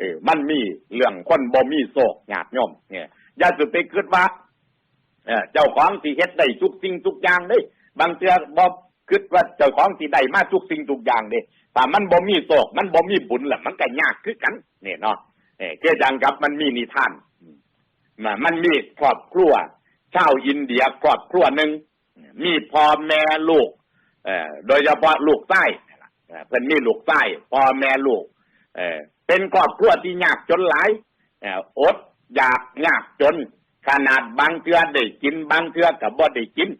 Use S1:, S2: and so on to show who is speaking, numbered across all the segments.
S1: เออมันมีเรื่องคนบ่มีโศกญาติโยมเนี่ยอย่าสุดไปคิดว่าเจ้าของสิเฮ็ดได้ทุกสิ่งทุกอย่างเด้บางเทื่อบ่คิดว่าเจ้าของสิได้มาทุกสิ่งทุกอย่างเด้แต่มันบ่มีโศกมันบ่มีบุญแหละมันก็ยากคือกันเนี่ยเนาะเออคือจังกับมันมีนิทานมามันมีครอบครัวชาวอินเดียครอบครัวหนึ่งมีพ่อแม่ลูกเออโดยเฉพาะลูกใต้เพิ่นมีลูกใต้พ่อแม่ลูก เป็นครอบครัวที่ยากจนหลายอดอยากยากจน ขนาดบางเทื่อได้กินบางเทื่อกับบ่ได้กิน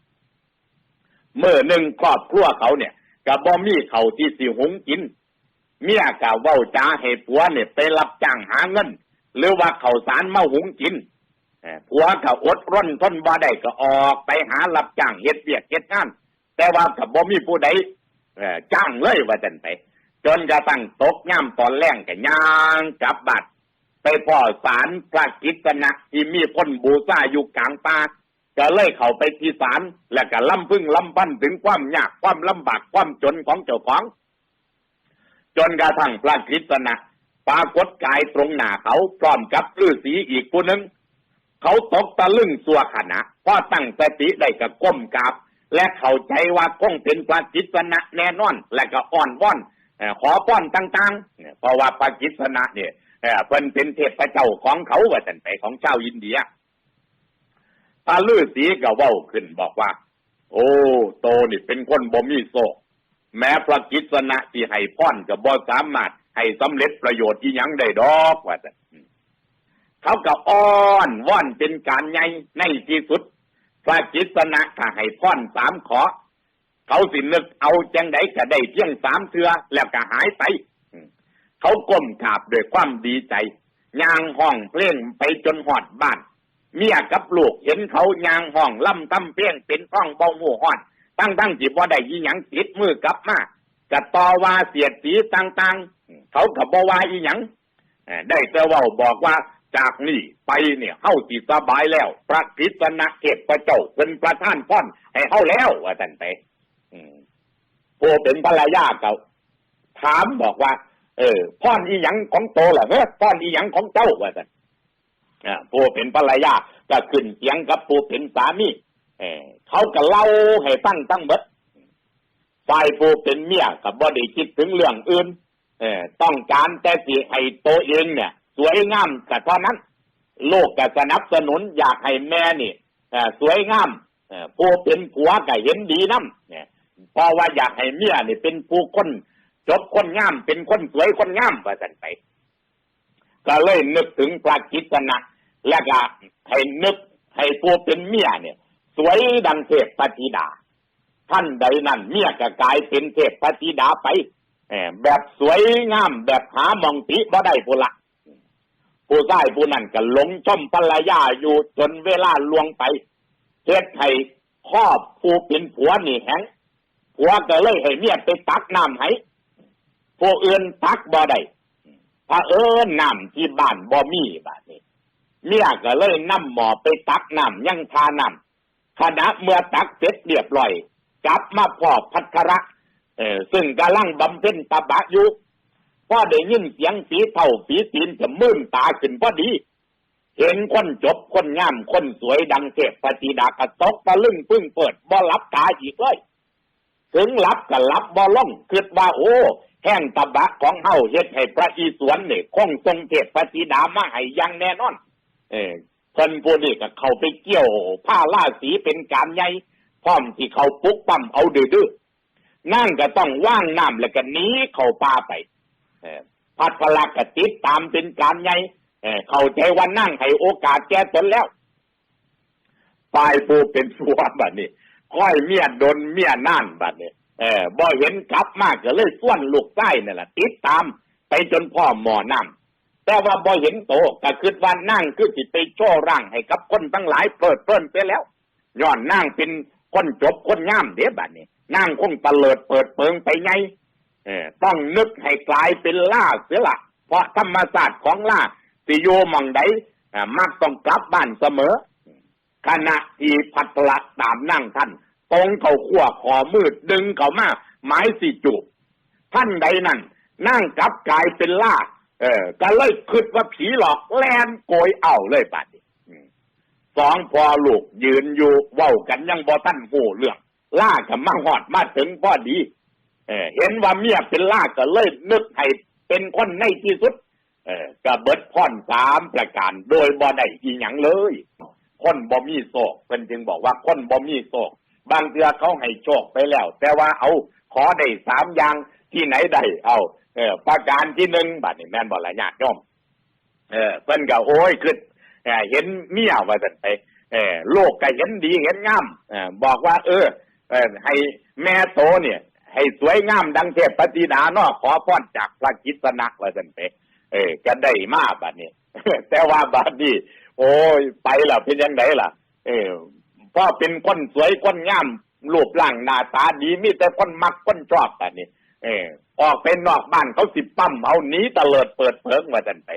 S1: เมื่อหนึ่งครอบครัวเขาเนี่ยกับบ่มีเขาที่สิหุงกิน เมียกับเว้าจ้าให้ผัวเนี่ยไปรับจ้างหาเงิน หรือว่าเขาสารมาหุงกินผัวก็อดร้นทนบ่ได้ก็ออกไปหารับจ้างเฮ็ดเวียกเฮ็ดงาน แต่ว่ากับบ่มีผู้ใดจ้างเลยว่าจันไป จนกระทั่งตกย่ำตอนแรงก็ย่างกลับบัดไปพ่อสารพระกิตนะที่มีคนบูชาอยู่กลางป่าก็เลยเข้าไปที่ศาลแล้วก็ล่ำพึ่งล่ำพันถึงความยากความลำบากความจนของเจ้าของ จนกระทั่งพระกฤษณะปรากฏกายตรงหน้าเขาพร้อมกับฤาษีอีกผู้หนึ่งเขาตกตะลึงสัวขณะพอตั้งสติได้ก็ก้มกราบและเข้าใจว่าคงเป็นพระกิษณะแน่นอน และก็อ่อนว่อน ขอป้อนต่างๆเนี่ยเพราะว่าพระกิษณะเนี่ยเพิ่นเป็นเทพเจ้าของเขาว่าสันไปของชาวอินเดียตาลือสีก็เว้าขึ้นบอกว่า โอ้โตนี่เป็นคนบ่มีโซกแม้พระกิษณะที่ให้พ่อนก็บ่สามารถให้สำเร็จประโยชน์อีหยังได้ดอกว่าซั่นเขาก็อ้อนว่อนเป็นการใหญ่ในที่สุดพระกิษณะถ้าให้พ่อนสามขอ เขาสินึกเอาจังไดก็ได้เพียงสามเทือแล้วก็หายไป เขาก้มกราบด้วยความดีใจย่างห้องเพลงไปจนหอดบ้าน เมียกับลูกเห็นเขายางห้องล่ำตำเพียงเป็นท้องเบาหูห้อน ตั้งตั้งจีบว่าได้ยี่หยังติดมือกลับมากะต่อว่าเสียดสีต่างๆ เขากับบว่าอีหยังได้แต่ว่าบอกว่าจากนี้ไปเนี่ยเฮาสิสบายแล้ว พระกฤษณะเทพเจ้าเป็นประธานพ่อนให้เฮาแล้วว่าท่านไป อืมผู้เป็นภรรยาเก่าถามบอกว่า เออพ่อนอีหยังของโตล่ะเฮ้พ่อนอีหยังของเจ้าว่าท่านอ่ผู้เป็นภรรยาก็ขึ้นเสียงกับผู้เป็นสามีเออเขาก็เล่าให้ฟังตั้งเบิดฝ่ายผู้เป็นเมียกับบ่ได้คิดถึงเรื่องอื่น เออต้องการแต่สิให้ตัวเองเนี่ย สวยงามก็เท่านั้น โลกก็สนับสนุนอยากให้แม่นี่สวยงามผู้เป็นผัวก็เห็นดีน้ำเนี่ย เพราะว่าอยากให้เมียนี่เป็นผู้คนจบคนงาม เป็นคนสวยคนงามว่าสันไป ก็เลยนึกถึงพระกิษณะแล้วก็ให้นึกให้ผู้เป็นเมียเนี่ย สวยดังเทพปฏิดา ท่านใดนั้นเมียก็กลายเป็นเทพปฏิดาไปแบบสวยงามแบบหามองติบ่ได้ผู้ละผู้ชายผู้นั้นก็หลงชมภรรยาอยู่จนเวลาล่วงไปเฮ็ดให้ครอบผู้เป็นผัวนี่แหง ผัวก็เลยให้เมียไปตักน้ำให้ผู้อื่นตักบ่ได้พระเอิญน้ำที่บ้านบ่มีบ้าดนี้เมียก็เลยนำหมอไปตักน้ำยังทาน้ำขณะเมื่อตักเสร็จเรียบร้อยกลับมาพ่อพัทระเออซึ่งกำลังบำเพ็ญตบะอยู่พอได้ยินเสียงสีเท่าสีตีนจะมื่นตาขึ้นพอดี เห็นคนจบคนงามคนสวยดังเทพปฏิดากระตกตะลึงปึ้งเปิดบ่หลับตาอีกเลย ถึงหลับก็หลับบ่ล่องคิดว่าโอ้แห้งตะบะของเฮาเฮ็ดให้พระอีสวนเนี่ยคงทรงเทพปฏิดามาให้อยังแน่นอน เออเพิ่นผู้นี้ก็เข้าไปเกี่ยวผ้าล่าสีเป็นการใหญ่พร้อมที่เขาปลุกปั้มเอาดื้อๆนั่นก็ต้องว่างน้ำแล้วก็หนีเข้าป่าไปเออพัดพลักก็ติดตามเป็นการใหญ่เออเข้าใจว่านั่งให้โอกาสแก่ตนแล้วฝ่ายผู้เป็นผัวบัดนี้ ค่อยเมียดนเมียน่านบัดนี้เออบ่เห็นกลับมากก็เลยส่วนลูกใต้นั่แหละติดตามไปจนพ่อหมอน้ำแต่ว่าบ่เห็นโตก็คิดว่านั่งคือจิไปโชว์ร่างให้กับคนทั้งหลายเปิดเปิ้นไปแล้วย้อนนั่งเป็นคนจบคนงามเดี๋ยวบัดนี้นั่งคงตะเลิดเปิดเปิงไปไงเออต้องนึกให้กลายเป็นล่าเสียละเพราะธรรมศาสตร์ของล่าสิโยหมองใดอ่ามักต้องกลับบ้านเสมอ ขณะที่พัทละตามนั่งท่านตรงเขาขั้วขอมืดดึงเขามาไม้สิจูบท่านใดนั่น นั่งกับกายเป็นล่าเออก็เลยคิดว่าผีหลอกแลนโกยเอาเลยบาดนี้สองพอลูกยืนอยู่เว้ากันยังบ่ทันหูเรื่อง ล่ากับมาหอดมาถึงพอดี เออเห็นว่าเมียเป็นล่าก็เลยนึกให้เป็นคนในที่สุด เออกระเบิดพ่อนสามประการโดยบ่ได้อีหยังเลย คนบ่มีโศกเพิ่นจึงบอกว่าคนบ่มีโศกบางเทือเขาให้โชคไปแล้ว แต่ว่าเอาขอได้สามอย่างที่ไหนได้เอาเออประการที่หนึ่งบัดนี้แม่นบ่ละญาติโยมเออเพิ่นก็โอ้ยคือเออเห็นเมียว่าซั่นไปเออโลกก็เห็นดีเห็นงามเออบอกว่า เออเออให้แม่โตเนี่ย ให้สวยงามดังเทพปฏิดาเนาะขอพรจากพระกิษณะว่าซั่นไปเออก็ได้มาบัดนี้แต่ว่าบัดนี้ โอ้ยไปล่ะเป็นยังไงล่ะ เออพอเป็นคนสวยคนงามรูปร่างหน้าตาดีมีแต่คนมักคนชอบบัดนี้เออออกเป็นนอกบ้านเขาสิปั้มเอาหนีตะเลิดเปิดเพิงว่าซั่นไป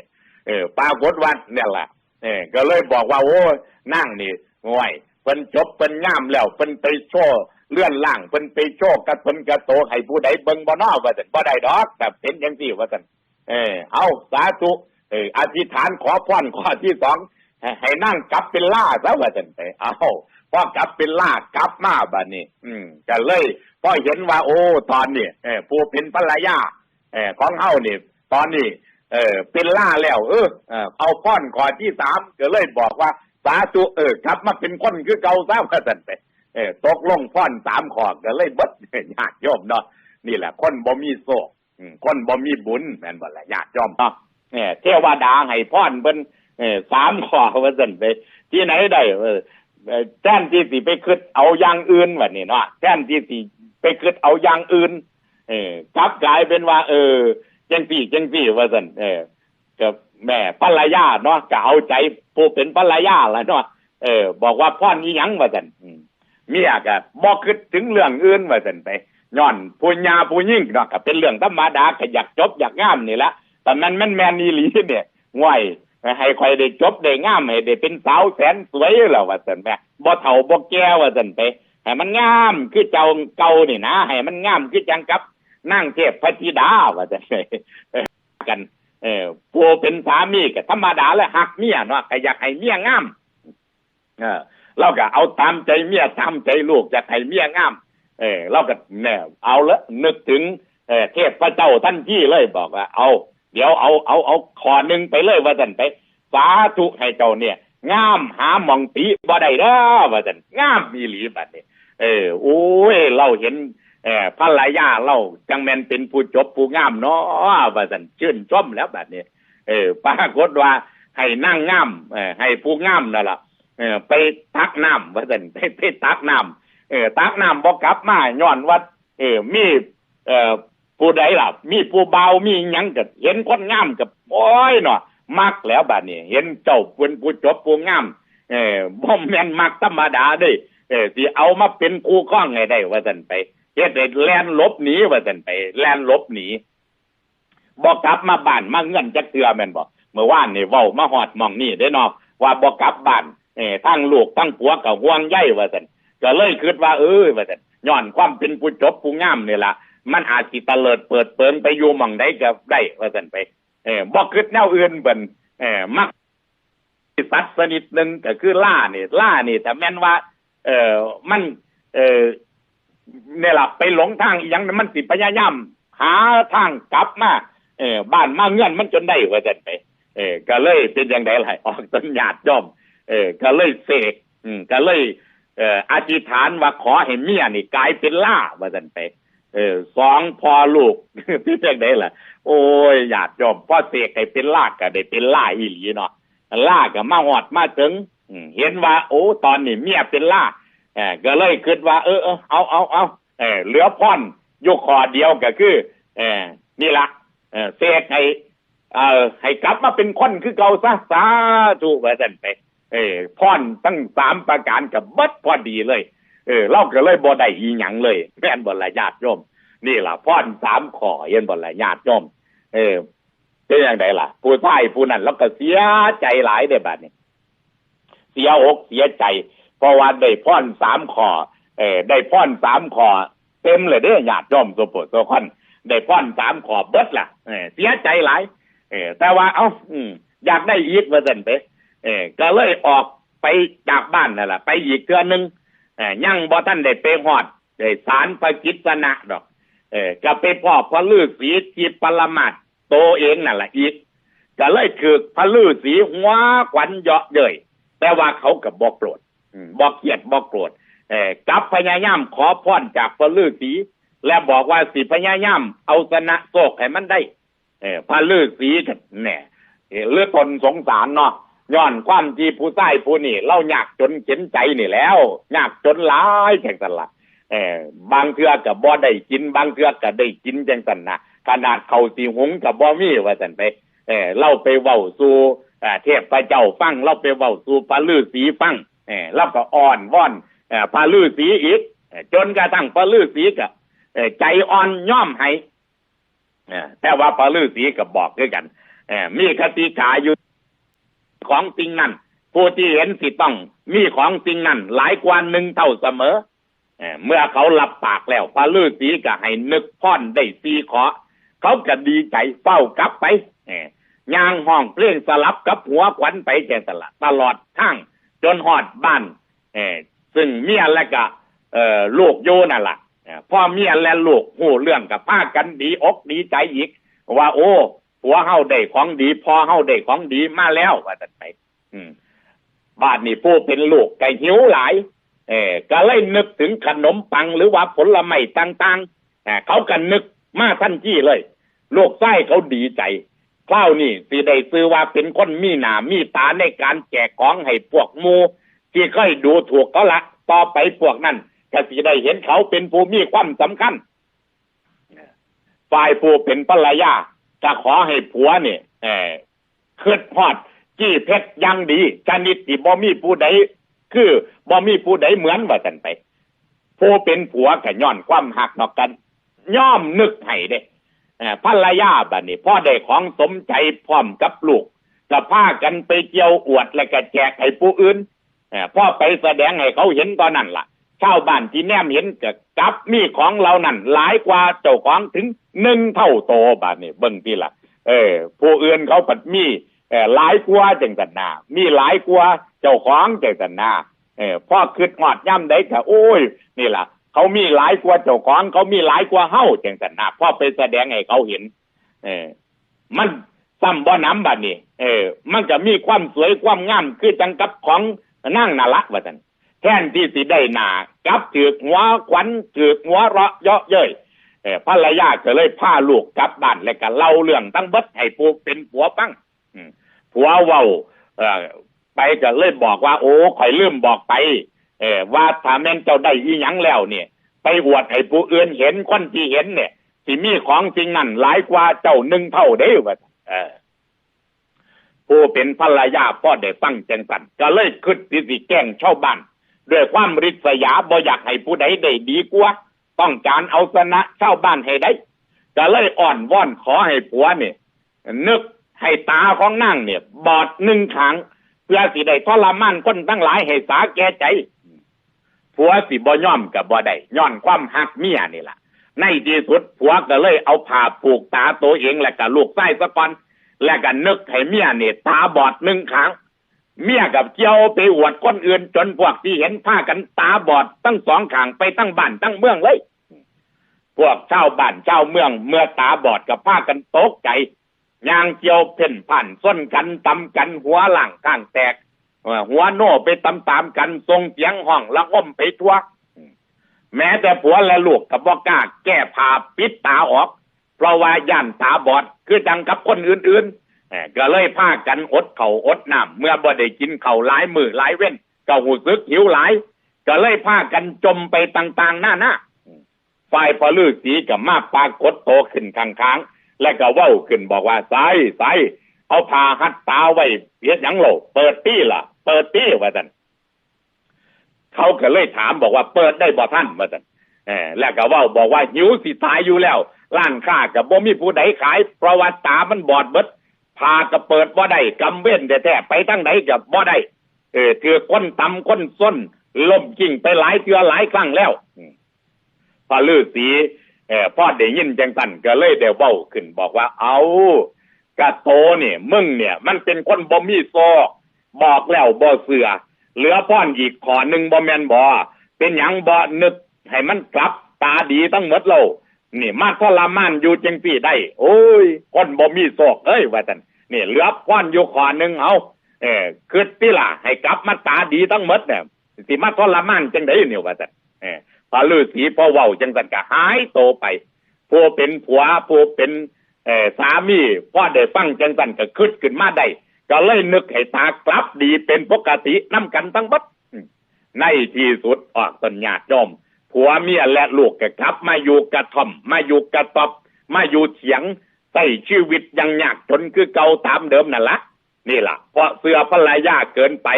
S1: เออปรากฏว่าเนี่ยแหละเออก็เลยบอกว่า โอ้ยนั่งนี่ง่วยเพิ่นจบเพิ่นงามแล้วเพิ่นไปโชว์เลื่อนล่างเพิ่นไปโชว์กระเพิ่นกระโตให้ผู้ใดเบิ่งบ่นอว่าซั่นบ่ได้ดอกแต่เป็นจังซี่ว่าซั่นเออเอาสาธุเอออธิษฐานขอพรข้อที่สอง ให้ให้นั่งกลับเป็นล่าซะว่าซั่นไปเอาพอกลับเป็นล่ากลับมาบัดนี้อืมก็เลยพอเห็นว่า โอ้ตอนนี้เออผู้เป็นภรรยาเออของเฮานี่ตอนนี้เออเป็นล่าแล้ว เออเออเอาป้อนก่อนที่สามก็เลยบอกว่าสาธุเออกลับมาเป็นคนคือเก่าซะว่าซั่นไปเออตกลงป้อนสามขอบก็เลยเบิดญาติโยมเนาะนี่แหละ คนบ่มีโศกคนบ่มีบุญแม่นบ่ละญาติโยมเนาะเออเทวดาให้พรเพิ่น เออสามขอว่าซั่นไป ที่ไหนได้เออเอ่นที่สิไปคิดเอาอย่างอื่นว่านี่เนาะแท่นที่สิไปคิดเอาอย่างอื่น เออกลับกลายเป็นว่า เออจังสี่จังสี่ว่าซั่นเออกับแม่ภรรยาเนาะก็เอาใจผู้เป็นภรรยาล่ะเนาะเออ บอกว่าพ่อนอีหยังว่าซั่นเมียก็บ่คิดถึงเรื่องอื่นว่าซั่นไปย้อนผู้ญาผู้ยิ่งเนาะก็เป็นเรื่องธรรมดาก็อยากจบอยากงามนี่ละแต่มันแมันแม่นอีหลีเนี่ยง่วย ให้ใค่อยได้จบได้งามให้ได้เป็นสาวแสนสวยแล้วว่าซั่นแม่บ่เฒ่าบ่แก่ว่าซั่นไปให้มันงามคือเจ้าเก่านี่นะให้มันงามคือจังกับนั่งเทพพระธิดาว่าจะเออกัน เออผู้เป็นสามีก็ธรรมดาแล้วหักเมียเนาะก็อยากให้เมียงาม เออ เราก็เอาตามใจเมียตามใจลูกอยากให้เมียงาม เออ เราก็เนี่ยเอาละนึกถึงเออเทพพระเจ้าท่านที่เลยบอกว่า เอา เดี๋ยวเอาเอาเอาขอหนึ่งไปเลยว่าสันไป สาธุให้เจ้าเนี่ยงามหาหมองตีบ่ได้เด้อว่าสันงามมีหลีบัดนี้เออโอ้ยเราเห็นเออภรรยาเราจังแมนเป็นผู้จบผู้งามเนาะว่าสันชื่นชมแล้วแบบนี้เออปรากฏว่าให้นั่งงามเออให้ผู้งามนั่นละเออไปตักน้ำว่าสันไปไปตักน้ำเออตักน้ำบ่กลับมาย้อนวัดเออมีเออ ผู้ใดล่ะ มีผู้เบามีหยังก็เห็นคนงามกับโอ้ยเนาะมักแล้วบัดนี้ เห็นเจ้าเป็นผู้จบผู้งามเออบ่แม่นมักธรรมดาเด้เออสิเอามาเป็นคู่ข้องไงได้ว่าซั่นไปเฮ็ดให้แล่นลบหนีว่าซั่นไป แล่นลบหนีบ่กลับมาบ้านมาเงินจักเทื่อแม่นบ่เมื่อวานนี่เว้ามาฮอดหม่องนี้ได้เนาะว่าบ่กลับบ้านเออทั้งลูกทั้งผัวก็ห่วงใยว่าซั่นก็เลยคิดว่าเออว่าซั่นย้อนความเป็นผู้จบผู้งามนี่ล่ะ มันอาจสิตะเลิดเปิดเปิงไปอยู่หม่องใดก็ได้ว่าซั่นไป เออบ่คิดแนวอื่นเบิ่นเออมักสัตว์ชนิดหนึ่งก็คือล่านี่ล่านี่แต่แม่นว่า เออมัน เออเนี่ยล่ะไปหลงทางอีหยังมันสิพยายามหาทางกลับมาเออบ้านมาเงื่อนมันจนได้ว่าจันไป เออก็เลยเป็นอย่างไดล่ะออกต้นหยาดย่อมเออก็เลยเสกอืมก็เลยเอ่ออธิษฐานว่าขอให้เมียนี่กลายเป็นล่าว่าจันไป เออสองพอลูกเป็นอย่างได้ล่ะ โอ้ยหยาดย่อมพ่อเสกให้เป็นลาก็ได้เป็นล่าอีหลีเนาะล่าก็มาหอดมาถึงเห็นว่า โอ้ตอนนี้เมียเป็นล่าเออก็เลยคิดว่าเออเออเอาเอาเอาเออเหลือพ่อนยกคอเดียวก็คือ เออนี่ละเออเสกให้เออให้กลับมาเป็นคนคือเก่าซะสาธุว่าซั่นไป เออพ่อนตั้งสามประการกับบัดพอดีเลย เออเราก็เลยบ่ได้อีหยังเลยแม่นบ่ละญาติโยมนี่ล่ะพ่อนสามขอเย็นบ่ละญาติโยมเออเป็นอย่างไรล่ะ ผู้ชายผู้นั้นแล้วก็เสียใจหลายได้บัดนี้เสียอกเสียใจเพราะว่าได้พ่อนสามขอเออได้พ่อนสามขอเต็มเลยเด้อญาติโยมสุโปสุคนได้พ่อนสามขอเบิดล่ะเออเสียใจหลายเออแต่ว่าเอ้าอืมอยากได้อีกว่าซั่นไปเออก็เลยออกไปจากบ้านนั่นแหละไปอีกเทื่อนึง ยังบ่ทันได้ไปฮอดได้สารพระกิจสนะดอก เออก็ไปพ่อพระฤาษีที่ปรมาตถ์โตเองนั่นล่ะอีกก็เลยถือพระฤาษีหัวขวัญเยาะเย้ยแต่ว่าเขาก็บ่โกรธอืมบ่เกลียดบ่โกรธเออกลับพยายามขอพรจากพระฤาษีและบอกว่าสิพยายามเอาชนะโศกให้มันได้ เออพระฤาษีก็แหน่เออเลือดตนสงสารเนาะ ย้อนความที่ผู้ใต้ผู้นี่เล่ายากจนเข็นใจนี่แล้วยากจนหลายแข่งสันละเออบางเทือกับบ่ได้กิน บางเทือก็ได้กินจังสันนะขนาดเขาสีหงกับบ่มีว่าสันไปเออเล่าไปเว้าสู่อ่าเทพพระเจ้าฟังเล่าไปเว้าสู่พระฤาษีฟังเออแล้วก็อ่อนว่อนเออพระฤาษีอีกเออจนกระทั่งพระฤาษีก็เออใจอ่อนย่อมให้เออแต่ว่าพระฤาษีก็บบอกด้วยกันเออมีคติกาอยู่ ของสิ่งนั้นผู้ที่เห็นสิต้องมีของสิ่งนั้นหลายกว่าหนึ่งเท่าเสมอเมื่อเขารับปากแล้วพระฤาษีก็ให้นึกพ่อนได้สีขอ เขาก็ดีใจเฝ้ากลับไปย่างห้องเพลงสลับกับหัวขวัญไปแกสละตลอดทางจนหอดบ้านซึ่งเมียและก็ลูกโยนั่นละเอ่อพ่อเมียและลูกหูเรื่องกับพากันดีอกดีใจอีก ว่าโอ้ ผัวเฮาได้ของดีพ่อเฮาได้ของดีมาแล้วว่าแต่ไปอืมบ้านนี่ผู้เป็นลูกก็หิวหลาย เออก็เลยนึกถึงขนมปังหรือว่าผลไม้ต่างๆเขาก็นึกมาทันทีเลยลูกไส้เขาดีใจคราวนี้สิได้ซื้อว่าเป็นคนมีหนามีตาในการแจกของให้พวกมูที่เคยดูถูกเขาละต่อไปพวกนั้นก็สิได้เห็นเขาเป็นผู้มีความสำคัญฝ่ายผู้เป็นภรรยา จะขอให้ผัวเนี่ยเออคืดฮอดจี้เพชรยังดีชนิดที่บ่มีผู้ใดคือบ่มีผู้ใดเหมือนว่ากันไปผู้เป็นผัวก็ย้อนความหักนอกกัน ย่อมนึกให้เด้เออภรรยาบัดนี้พ่อได้ของสมใจพร้อมกับลูกก็พากันไปเกี่ยวอวดแล้วก็แจกให้ผู้อื่นเออพ่อไปแสดงให้เขาเห็นตอนนั้นล่ะ ชาวบ้านที่แนมเห็นก็กลับมีของเหล่านั้นหลายกว่าเจ้าของถึงหนึ่งเท่าโตบาดนี้เบิ่งที่ละเออ ผู้อื่นเขาปัดมีเออหลายกว่าจังสันนามีหลายกว่าเจ้าของจังสันนาเออพ่อคืดหอดย่ำได้แต่โอ้ย นี่ล่ะ เขามีหลายกว่าเจ้าของ เขามีหลายกว่าเฮ้าจังสันนาพ่อไปแสดงให้เขาเห็น เออ มันซ้ำบ่น้ำบัดนี้เออ มันก็มีความสวยความงามคือจังกับของนั่งนาละว่าสัน แท่นที่สิได้หนากับถือกหัวขวัญถือกหัวเราะเยาะเย้ยเออภรรยาก็เลยพาลูกกลับบ้านแล้วก็เล่าเรื่องตั้งเบิดให้ผู้เป็นผัวฟังผัวเว้าเอ่อไปก็เลยบอกว่า โอ้ข่อยลืมบอกไปเออว่าถ้าแม่นเจ้าได้อีหยังแล้วเนี่ย ไปอวดให้ผู้อื่นเห็นคนที่เห็นเนี่ยสิมีของจริงนั่นหลายกว่าเจ้าหนึ่งเท่าเด้อว่าเออผู้เป็นภรรยาพ่อได้ฟังจังสันก็เลยคิดสิสิแกล้งชาวบ้าน ด้วยความริษยาบ่อยากให้ผู้ใดได้ดีกว่า ต้องการเอาชนะเช่าบ้านให้ได้ ก็เลยอ่อนว่อนขอให้ผัวเนี่ยนึกให้ตาของนางเนี่ย บอดหนึ่งขางเพื่อสิได้ทรมานคนทั้งหลายให้สาแก่ใจผัวสิบ่ย่อมกับบ่ได้ย้อนความหักเมียนี่ล่ะในที่สุดผัวก็เลยเอาผ้าผูกตาตัวเองและก็ลูกไส้สะก่อนและก็นึกให้เมียเนี่ยตาบอดหนึ่งขาง เมียกับเจียวไปอวดคนอื่น จนพวกที่เห็นผ้ากันตาบอดตั้งสองขางไปตั้งบ้านตั้งเมืองเลย พวกชาวบ้านชาวเมือง เมื่อตาบอดกับผ้ากันตกใจยางเจียวเพ่นผ่านส้นกันตำกันหัวหลังข้างแตกหัวโน่ไปตำตามกันทรงเสียงห้องละอ้มไปทั่วแม้แต่ผัวและลูกกับบอกกล้าแก้ผ้าปิดตาออก เพราะว่าย่านตาบอดคือจังกับคนอื่นๆ ก็เลยพากันอดเขาอดน้ำเมื่อบ่ได้กินเขาหลายมือหลายเว้นก็หูซึกหิวหลาย ก็เลยพากันจมไปต่างๆหน้าหน้าฝ่ายพอลือสีกับมาปากฏโตขึ้นข้างๆและก็เว้าขึ้นบอกว่าใส่ใส่เอาผ้าหัดตาไว้เพียหยังโลเปิดตี้ล่ะ เปิดตี้ว่าสันเขาก็เลยถามบอกว่าเปิดได้บ่ท่านว่าสันเออแล้วก็ว่าบอกว่าหิวสิตายอยู่แล้วร้านค้ากับบ่มีผู้ใดขายเพราะว่าตามันบอดเบิด พาก็เปิดบ่ได้กำเว้นแต่แท้ๆไปทั้งไหนกับบ่ได้เออคือคนตำคนส้นล่มกิ่งไปหลายเทือหลายครั้งแล้วพอลือสีเออพ่อได้ยินจังสันก็เลยเดวเบ้าขึ้นบอกว่า เอากะโตเนี่ยมึงเนี่ย มันเป็นคนบ่มีโซอกบอกแล้วบ่เสือเหลือพ่อนอีกขอหนึ่งบ่แมนบ่เป็นหยังบ่นึกให้มันกลับตาดีทั้งหมดเรา นี่มาทรมานอยู่จังสี่ได้ โอ้ยคนบ่มีโซอกเอ้ยว่าซั่นนี่เหลือพ่อนอยู่ขอหนึ่งเอาเออคือติล่ะ ให้กลับมาตาดีทั้งหมดเนี่ยสิมาทรมานจังได้เนี่ยว่าซั่นเออพอฤาษีพอเว้าจังซั่นก็หายโตไปผู้เป็นผัวผู้เป็นเออสามีพ่อได้ฟังจังสันก็คึดขึ้นมาได้ก็เลยนึกให้ตากลับดีเป็นปกติน้ำกันทั้งหมดในที่สุดออกตัญญาติโยม ผัวเมียและลูกก็กลับ มาอยู่กระท่อม มาอยู่กระตอบ มาอยู่เถียงใส่ชีวิตอยังยากจนคือเก่าตามเดิมนั่นละนี่ล่ะ เพราะเสือภรรยาเกินไป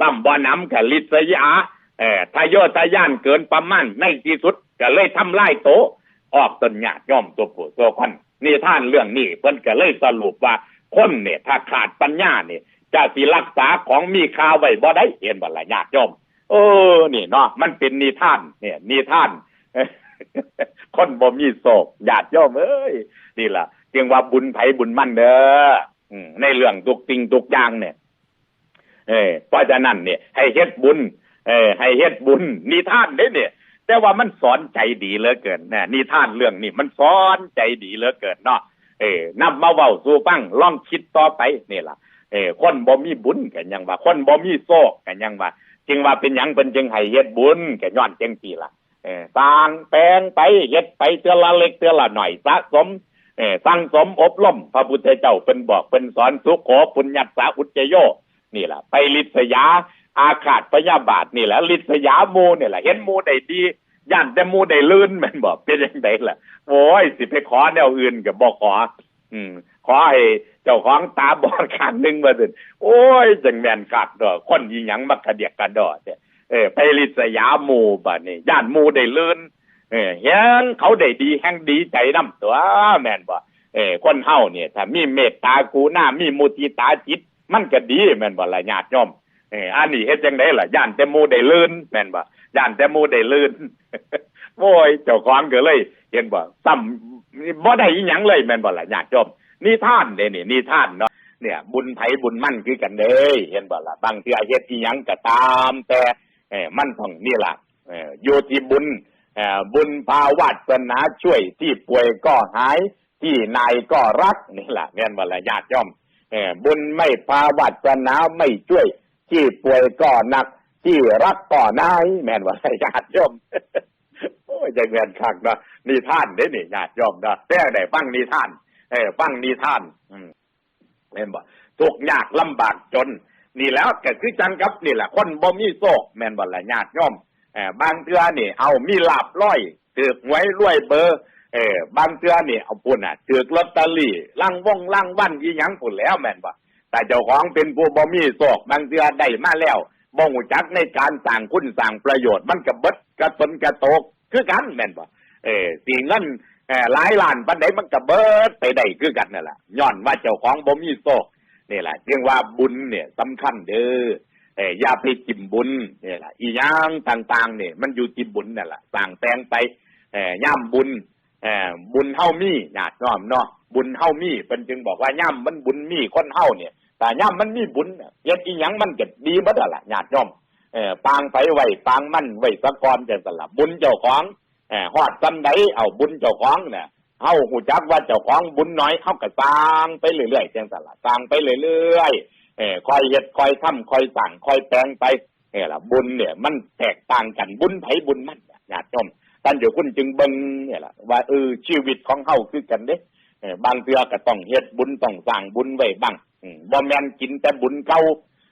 S1: ตั้มบ่อน้ำกับลิษยาเอ่อทายโยทะยานเกินประมาณในที่สุดก็เลยทำลายโตออกตนญาติย่อมตัวผู้ตัวคนนี่ท่านเรื่องนี้เพิ่นก็เลยสรุปว่าคนเนี่ยถ้าขาดปัญญาเนี่ยจะสิรักษาของมีค่าไว้บ่ได้เห็นบ่ละญาติโยม เออ นี่เนาะมันเป็นนิทาน เนี่ยนิทานคนบ่มีโศกญาติโยมเอ้ยนี่ล่ะจึงว่าบุญไผบุญมั่นเด้อในเรื่องทุกสิ่งทุกยางเนี่ย เออเพราะฉะนั้นเนี่ย ให้เฮ็ดบุญ เออให้เฮ็ดบุญนิทานเด้เนี่ย แต่ว่ามันสอนใจดีเหลือเกินนะนิทานเรื่องนี้มันสอนใจดีเหลือเกินเนาะเออนำมาเว้าสู่ฟังลองคิดต่อไปนี่ล่ะเออคนบ่มีบุญกันยังว่า คนบ่มีโซกกันยังว่า จึงว่าเป็นหยังเพิ่นจึงให้เฮ็ดบุญแกันย้อนจังซี่ล่ะเออสร้างแปลงไปเฮ็ดไปเทื่อละเล็กเทื่อละหน่อยสะสมเออสั่งสมอบรมพระพุทธเจ้าเป็นบอกเป็นสอนสุขโขปุญญัสสาอุจจโย นี่แหละไปลิษยาอาฆาตพยาบาทนี่แหละลิษยามูนี่แหละเห็นมูได้ดีย่านแต่มูได้ลื่นมันบอกเป็นยังไงล่ะโอ้ยสิไปขอแนวอื่นกับบอกขอ อืม ขอให้เจ้าของตาบอดข้างหนึ่งมาสิโอ้ยจังแมนขาดดอกคนยิงหยังมักกระเดียกกระดอดเนี่ยเออไปลิษยาหมูบัดนี่ย่านหมูได้เลื่นเออเห็นเขาได้ดีแห่งดีใจน้ำตัวแมนบ่เออคนเฮาเนี่ยถ้ามีเมตตากรุณามีมุติตาจิต มันก็ดีแม่นบ่ละญาติโยมเอออันนี้เฮ็ดจังได๋ล่ะย่านแต่หมู่ได้เลื่นแม่นบ่ย่านแต่หมู่ได้เลื่นโอ้ยเจ้าของก็เลย เห็นบ่ซ้ำบ่ได้อีหยังเลยแม่นบ่ล่ะญาติโยม นิทานเด้นี่นิทานเนาะเนี่ย บุญไผบุญมั่นคือกันเด้เห็นบ่ล่ะบางเทื่อเฮ็ดอีหยังก็ตาม แต่เออมันต้องนี่ล่ะเอออยู่ที่บุญเอ่อบุญภาวาสนาช่วยที่ป่วยก็หาย ที่นายก็รักนี่แหละเงี้ยมาละญาติย่อมเออบุญไม่ภาวาสนาไม่ช่วย ที่ป่วยก็หนัก ที่รักก็นายแม่นว่าละญาติย่อมโอ้ยจะเงินคักเนาะนิทานเด้นี่ญาติย่อมเนาะแต่ได้ฟังนิทาน ออฟังนิทาน อืมเห็นบ่ทุกยากลำบากจน นี่แล้วก็คือจังกับนี่แหละคนบ่มีโซกแม่นบ่ละญาติย่อมเออบางเทื่อนี่ เอามีลาบร้อยถือกหวยรวยเบอร์เออบางเทื่อนี่เอาปุ่นอะถือกลอตเตอรี่ล่างว่องล่างวันอีหยังปุ่นแล้วแม่นบ่แต่เจ้าของเป็นผู้บ่มีโศกบางเทื่อได้มาแล้วบ่ฮู้จักในการสร้างคุณสร้างประโยชน์มันก็เบิดกระตนกระโตกคือกันแม่นบ่เออสิเงิน หลายล้านปานใดมันก็เบิดไปได้คือกันนั่นแหละย้อนว่าเจ้าของบ่มีโศกนี่แหละจึงว่าบุญเนี่ยสำคัญเด้อเอ่อย่าไปจิมบุญนี่แหละอีหยังต่างๆเนี่ยมันอยู่ที่บุญนั่นแหละต่างแปลงไปเอ่ย่ำบุญเอ่บุญเฮามีญาติน้อมเนาะบุญเฮามีเป็นจึงบอกว่าย่ำมันบุญมีคนเฮาเนี่ยแต่ย่ำมันมีบุญเนี่ยเฮ็ดอีหยังมันก็ดีหมดนั่นล่ะญาติน้อมเอ่ปางไปไว้ปางมั่นไว้สะกอนจังซั่นล่ะบุญเจ้าของ เออฮอดซำใดเอาบุญเจ้าของเนี่ยเฮาฮู้จักว่าเจ้าของบุญน้อยเฮาก็สร้างไปเรื่อยๆจังซั่นล่ะสร้างไปเรื่อยๆเออคอยเฮ็ดคอยทำคอยสั่งคอยแปลงไปเนี่ยล่ะบุญเนี่ย มันแตกต่างกันบุญไผบุญมันนะญาติโยมท่านเดี๋ยวคุณจึงเบิ่งเนี่ยล่ะว่าเออชีวิตของเฮาคือกันเด้เอบางเทื่อก็ต้องเฮ็ดบุญต้องสร้างบุญไว้บ้างอืมบ่แม่นกินแต่บุญเก่า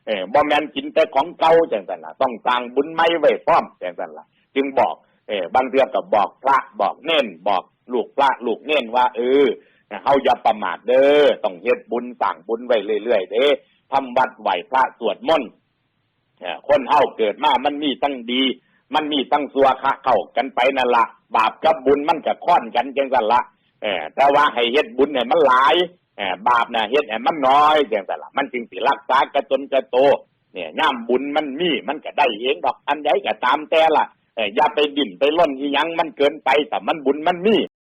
S1: เออบ่แม่นกินแต่ของเก่าจังซั่นล่ะต้องสร้างบุญใหม่ไว้พร้อมจังซั่นล่ะจึงบอก ออบางเทื่อก็บอกพระบอกเน้นบอกลูกพระลูกเน้นว่า เออเฮาอย่าประมาทเด้อต้องเฮ็ดบุญสร้างบุญไว้เรื่อยๆเด้ทำวัดไหวพระสวดมนต์เอ่อคนเฮาเกิดมามันมีตั้งดี มันมีตั้งสัวคะเข้ากันไปนั่นละบาปกับบุญมันก็ค่อนกันจังซั่นละเออแต่ว่าให้เฮ็ดบุญเนี่ยมันหลายเออบาปน่ะเฮ็ดให้มันน้อยจังซั่นละมันจึงสิรักษากระจนกระโต เนี่ยย่ามบุญมันมีมันก็ได้เองดอกอันใดก็ตามแต่ละ อย่าไปดิ่นไปล่นอียังมันเกินไปแต่มันบุญมันมี